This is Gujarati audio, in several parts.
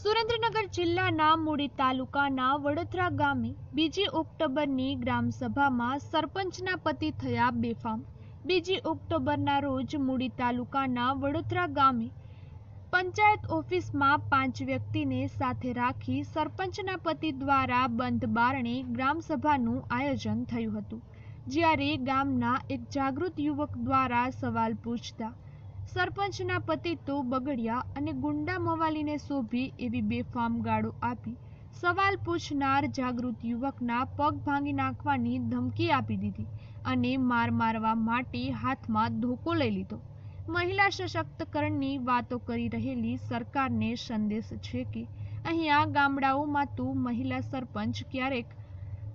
સુરેન્દ્રનગર જિલ્લાના મૂડી તાલુકાના વડોદરા ગામે બીજી ઓક્ટોબરની ગ્રામસભામાં સરપંચના પતિ થયા બેફામ. બીજી ઓક્ટોબરના રોજ મૂડી તાલુકાના વડોદરા ગામે પંચાયત ઓફિસમાં પાંચ વ્યક્તિને સાથે રાખી સરપંચના પતિ દ્વારા બંધ બારણે ગ્રામસભાનું આયોજન થયું હતું. જ્યારે ગામના એક જાગૃત યુવક દ્વારા સવાલ પૂછતા સરપંચના પતિ તો બગડ્યા અને ગુંડા મવાલીને શોભી એવી બેફામ ગાળો આપી. સવાલ પૂછનાર જાગૃત યુવકના પગ ભાંગી નાખવાની ધમકી આપી દીધી અને માર મારવા માટે હાથમાં ધોકો લઈ લીધો. મહિલા સશક્તિકરણની વાતો કરી રહેલી સરકારને સંદેશ છે કે અહીંયા ગામડાઓમાં તો મહિલા સરપંચ ક્યારેક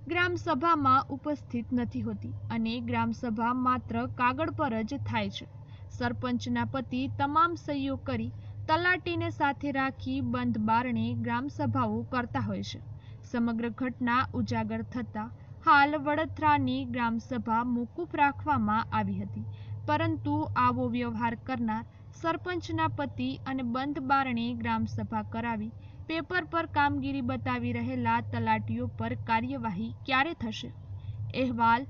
ગ્રામસભામાં ઉપસ્થિત નથી હોતી અને ગ્રામસભા માત્ર કાગળ પર જ થાય છે. સરપંચના પતિ તમામ સહીઓ કરી તલાટીને સાથે રાખી બંધ બારણે ગ્રામસભાઓ કરતા હોય છે. સમગ્ર ઘટના ઉજાગર થતાં હાલ વડોદરાની ગ્રામસભા મોકૂફ રાખવામાં આવી હતી. પરંતુ આવો વ્યવહાર કરનાર સરપંચના પતિ અને બંધ બારણે ગ્રામસભા કરાવી પેપર પર કામગીરી બતાવી રહેલા તલાટીઓ પર કાર્યવાહી ક્યારે થશે? અહેવાલ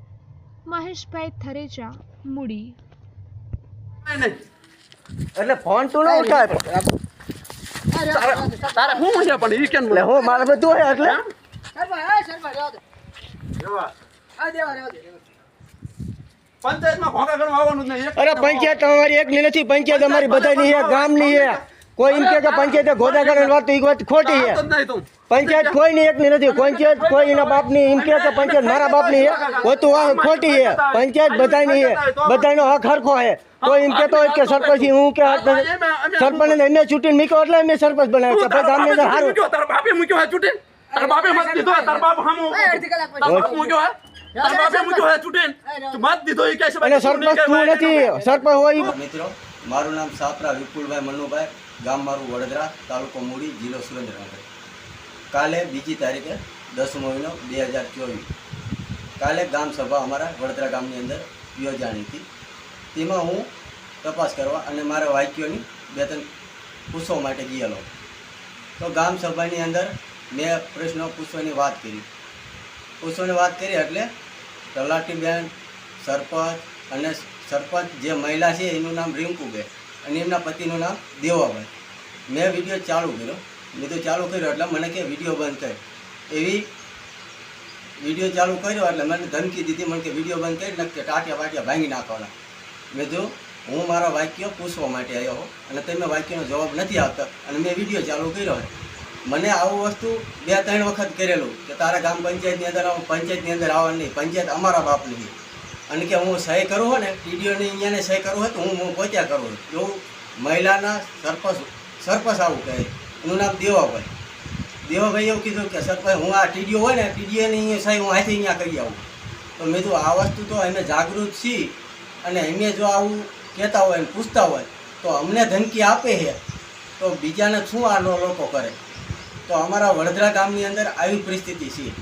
મહેશભાઈ થરેજા મૂડી એટલે ફોન તું ન ઉઠાય. તારે શું મજા પડે ઈ કેમ એટલે હું મારે બધું હોય એટલે. પંચાયતમાં ભોગા કરવા આવવાનું જ નહીં. એક અરે પંચાયત અમારી એકની નથી. પંચાયત અમારી બધાની છે ગામની છે. કોઈ એમ કહે કે પંચાયતે ગોદા કરવાની વાત તો એ વાત ખોટી છે. પંચાયત કોઈ ની એક એકની નથી. પંચાયત કોઈ એના બાપની. એમ કહે કે પંચાયત મારા બાપની ની હોતું ખોટી છે. પંચાયત બધાની છે. બધાનો હક હરખો છે. કોઈ એમ કહેતો હોય કે સરપંચ હું કે સરપંચ એમને ચૂંટીને મૂક્યો એટલે એમને સરપંચ બનાવ્યો છે. ભાઈ ગામની અંદર સારું તારા બાપે મૂક્યો હે ચૂંટીને તારા બાપે મત દીધો તારા બાપ હામો તારા બાપ મૂક્યો હે? તારા બાપે મૂક્યો હે ચૂંટીને? તું મત દીધો ઈ કહે છે સરપંચ તું નથી. સરપંચ હોય મિત્રો મારું નામ સાપરા વિપુલભાઈ મનુભાઈ. ગામ મારું વડોદરા, તાલુકો મૂડી, જિલ્લો સુરેન્દ્રનગર. કાલે બીજી તારીખે દસમો મહિનો બે હજાર ચોવીસ. કાલે ગામ સભા અમારા વડોદરા ગામની અંદર યોજાણી હતી. તેમાં હું તપાસ કરવા અને મારા વાક્યોની બે ત્રણ પૂછવા માટે ગયેલો. તો ગામ સભાની અંદર મેં પ્રશ્નો પૂછવાની વાત કરી. પૂછવાની વાત કરી એટલે તલાટીબેન સરપંચ અને સરપંચ જે મહિલા છે એનું નામ રિંકુબેન. અને એમના પતિનું નામ દેવાભાઈ મેં વીડિયો ચાલુ કર્યો. મેં તો ચાલુ કર્યો એટલે મને કે વીડિયો બંધ કર. એવી વીડિયો ચાલુ કર્યો એટલે મને ધમકી દીધી. મને કે વીડિયો બંધ કરી નક્કી ટાટિયા વાટિયા ભાંગી નાખવાના. મેં જો હું મારા વાક્યો પૂછવા માટે આવ્યો હોઉં અને તમે વાક્યનો જવાબ નથી આપતા. અને મેં વીડિયો ચાલુ કર્યો. હોય મને આવું વસ્તુ બે ત્રણ વખત કરેલું કે તારા ગામ પંચાયતની અંદર પંચાયતની અંદર આવવાનું નહીં. પંચાયત અમારા બાપની અને કે હું સહી કરું હોય ને ટીડીઓની અહીંયાને સહી કરું હોય તો હું હું પહોંચ્યા કરું. એવું મહિલાના સરપંચ સરપંચ આવું કહે. એનું નામ દેવાભાઈ. દેવાભાઈ એવું કીધું કે સરપંચ, હું આ ટીડીઓ હોય ને ટીડીઓની અહીંયા સહી હું અહીંથી અહીંયા કરી આવું. તો મેં કીધું, આ વસ્તુ તો અમે જાગૃત છીએ. અને અમે જો આવું કહેતા હોય ને પૂછતા હોય, તો અમને ધમકી આપે છે. તો બીજાને શું આનો લોકો કરે? તો અમારા વડોદરા ગામની અંદર આવી પરિસ્થિતિ છે.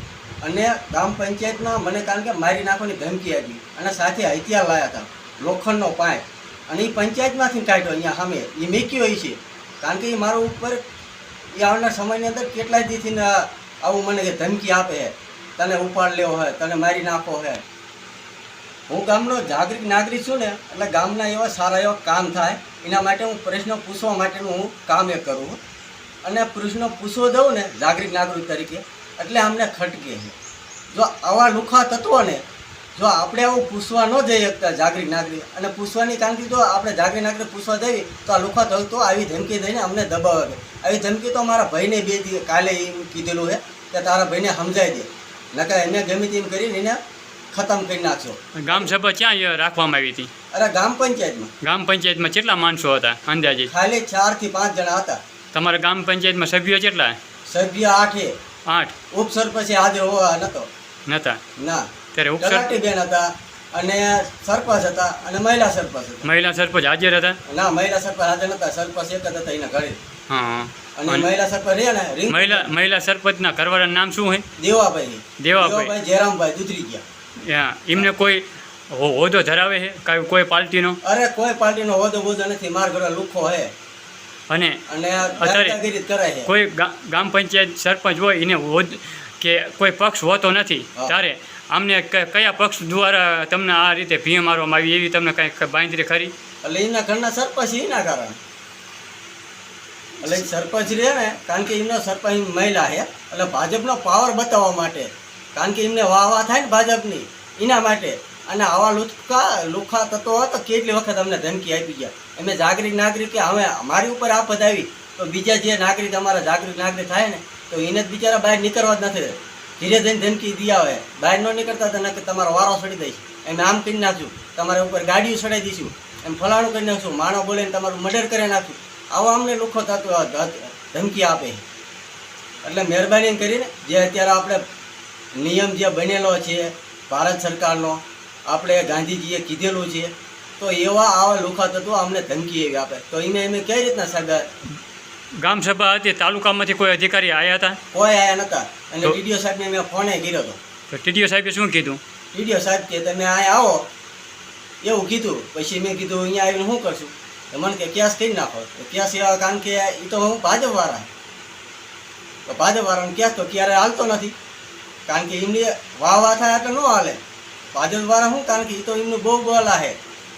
અને ગ્રામ પંચાયતમાં મને કારણ કે મારી નાખવાની ધમકી હતી અને સાથે હથિયાર લાયા હતા, લોખંડનો પાઇપ. અને એ પંચાયતમાંથી કાઢ્યો અહીંયા સામે. એ મેક્યો હોય છે. કારણ કે એ મારો ઉપર એ આવનાર સમયની અંદર કેટલાય દીથી આવું મને કે ધમકી આપે છે તને ઉપાડ લેવો હોય તને મારી નાખો છે હું ગામનો જાગૃત નાગરિક છું ને, એટલે ગામના એવા સારા એવા કામ થાય. એના માટે હું પ્રશ્ન પૂછવા માટેનું હું કામ એ કરું. અને પ્રશ્ન પૂછવો દઉં ને, જાગૃત નાગરિક તરીકે એટલે અમને ખટકે. છે જો આવા લુખા તત્વોને જો આપણે આવું પૂછવા ન જઈ શકતા જાગૃત નાગરિક અને પૂછવાની કારણ કે જો આપણે જાગૃત નાગરિક પૂછવા જઈએ તો આ લુખા તત્વો આવી ધમકી દઈને અમને દબાવે છે. આવી ધમકી તો મારા ભાઈને બે દી કાલે એમ કીધેલું છે કે તારા ભાઈને સમજાવી દે. નકર એને ગમે તેમ કરીને એને ખતમ કરી નાખશો ગામ સભા ક્યાં રાખવામાં આવી હતી? અરે ગામ પંચાયતમાં. ગામ પંચાયતમાં કેટલા માણસો હતા અંદાજે? ખાલી ચારથી પાંચ જણા હતા. તમારા ગામ પંચાયતમાં સભ્યો કેટલા? સભ્ય આઠે. આઠ. ઉપસરપંચ હાજર હોવા નતો. નતા? ના. ત્યારે ઉપસર? બેન હતા અને સરપંચ હતા અને મહિલા સરપંચ હતા. મહિલા સરપંચ હાજર હતા? ના મહિલા સરપંચ હાજર નતા. સરપંચ એક જ હતા એના ઘરે. હા. અને મહિલા સરપંચ રહ્યા ને મહિલા મહિલા સરપંચના ઘરવાળાનું નામ શું હોય? દેવાભાઈ. દેવાભાઈ. જયરામભાઈ દુધરી ગયા. હા, એમને કોઈ હો- હોદ્દો ધરાવે છે? કોઈ પાર્ટીનો? અરે કોઈ પાર્ટીનો હોદો બોદો નથી. માર ઘરે લુખો હે. અને અત્યારે કોઈ ગા- ગામ પંચાયત સરપંચ હોય એને હોદ કે કોઈ પક્ષ હોતો નથી. ત્યારે આમને કયા પક્ષ દ્વારા તમને આ રીતે ભીમ મારવામાં આવી એવી તમને કાંઈ બાંધરી ખરી? એટલે એના ઘરના સરપંચ એના કારણે. એટલે સરપંચ રહે ને કારણ કે એમનો સરપંચ મહિલા છે એટલે ભાજપનો પાવર બતાવવા માટે કારણ કે એમને વાહ વાહ થાય ને ભાજપની એના માટે. અને આવા લુખા લુખા થતો હતો, કેટલી વખત અમને ધમકી આપી ગયા? અમે જાગૃત નાગરિકે હવે અમારી ઉપર આફત આવી, તો બીજા જે નાગરિક અમારા જાગૃત નાગરિક થાય ને, તો એને જ બિચારા બહાર નીકળવા જ નથી ધીરે ધીરે ધમકી દી આવે. બહાર ન નીકળતા તો નક્કી તમારો વારો સડી દઈશ. એમ આમ કરી નાખશું. તમારા ઉપર ગાડીઓ સડાઈ દઈશું. એમ ફલાણું કરી નાખશું. માણો બોલીને તમારું મર્ડર કરી નાખશું. આવો અમને લુખો તત્વ ધમકી આપે. એટલે મહેરબાની કરીને જે અત્યારે આપણે નિયમ જે બનેલો છે, ભારત સરકારનો આપણે ગાંધીજીએ કીધેલું છે. તો એવા આવા લુખા તત્વો અમને ધમકી એવી આપે. તો એને અમે કઈ રીતના સગા ગામ સભા હતી તાલુકામાંથી કોઈ અધિકારી આવ્યા હતા? કોઈ આવ્યા નતા. અને ટીડીઓ સાહેબને મેં ફોને કર્યો હતો. તો ટીડીઓ સાહેબે શું કીધું? ટીડીઓ સાહેબ કે તમે અહીંયા આવો. એવું કીધું. પછી મેં કીધું અહીંયા આવીને શું કરશું? તો મને કે કેસ કરી નાખો. તો કેસ એવા કારણ કે એ તો હું ભાજપવાળા. તો ભાજપવાળાને કેસ તો ક્યારે હાલતો નથી. કારણ કે એમની વાહ વાહ થાય એટલે ન હાલે. ભાજપવાળા શું કારણ કે એ તો એમનું બહુ બળ આહે.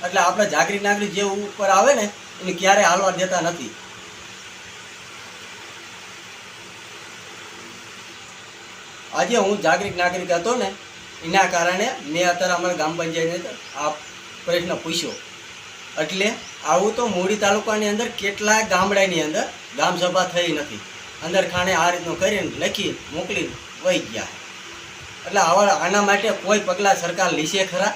એટલે આપણે જાગૃત નાગરિક જે ઉપર આવે ને, એને ક્યારે હાલવા દેતા નથી. આજે હું જાગૃત નાગરિક હતો ને, એના કારણે મેં અત્યારે અમારા ગ્રામ પંચાયતને આ પ્રશ્ન પૂછ્યો. એટલે આવું તો મૂડી તાલુકાની અંદર કેટલાય ગામડાની અંદર ગામસભા થઈ નથી. અંદર ખાણે આ રીતનું કરીને લખી મોકલી વહી ગયા. એટલે આવા આના માટે કોઈ પગલાં સરકાર લેશે ખરા?